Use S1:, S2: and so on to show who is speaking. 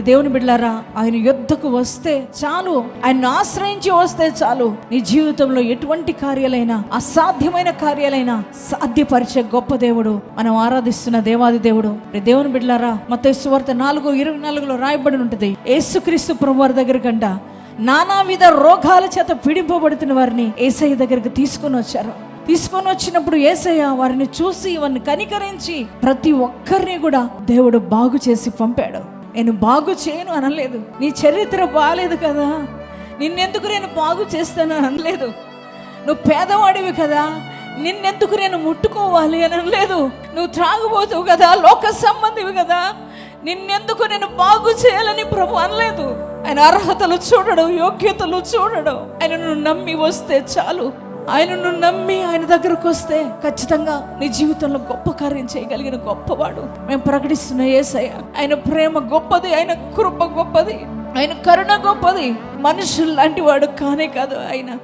S1: దేవుని బిడ్డారా ఆయన యుద్ధకు వస్తే చాలు ఆయన ఆశ్రయించి వస్తే చాలు. నీ జీవితంలో ఎటువంటి కార్యాలైనా అసాధ్యమైన కార్యాలైనా సాధ్యపరిచే గొప్ప దేవుడు మనం ఆరాధిస్తున్న దేవాది దేవుడు. రే దేవుని బిడ్డారా మత సువార్త నాలుగు ఇరవై నాలుగులో రాయబడి ఉంటుంది. యేసుక్రీస్తు ప్రభువారి దగ్గర కంట నానావిధ రోగాల చేత పీడింపబడుతున్న వారిని ఏసఐ దగ్గరికి తీసుకొని వచ్చారు. తీసుకొని వచ్చినప్పుడు ఏసయ్య వారిని చూసి వారిని కనికరించి ప్రతి ఒక్కరిని కూడా దేవుడు బాగు చేసి పంపాడు. నేను బాగు చేయను అనలేదు. నీ చరిత్ర బాగాలేదు కదా. నిన్నెందుకు నేను బాగు చేస్తాను అని అనలేదు. నువ్వు పేదవాడివి కదా. నిన్నెందుకు నేను ముట్టుకోవాలి అని అనలేదు. నువ్వు త్రాగుబోతువు కదా. లోక సంబంధివి కదా. నిన్నెందుకు నేను బాగు చేయాలని ప్రభు అనలేదు. ఆయన అర్హతలు చూడడం యోగ్యతలు చూడడం. ఆయన నువ్వు నమ్మి వస్తే చాలు. ఆయనను నమ్మి ఆయన దగ్గరకు వస్తే ఖచ్చితంగా నీ జీవితంలో గొప్ప కార్యం చేయగలిగిన గొప్పవాడు. మేము ప్రకటిస్తున్న ఏసయ్య ఆయన ప్రేమ గొప్పది ఆయన కృప గొప్పది ఆయన కరుణ గొప్పది. మనుషులు లాంటి వాడు కానే కాదు ఆయన.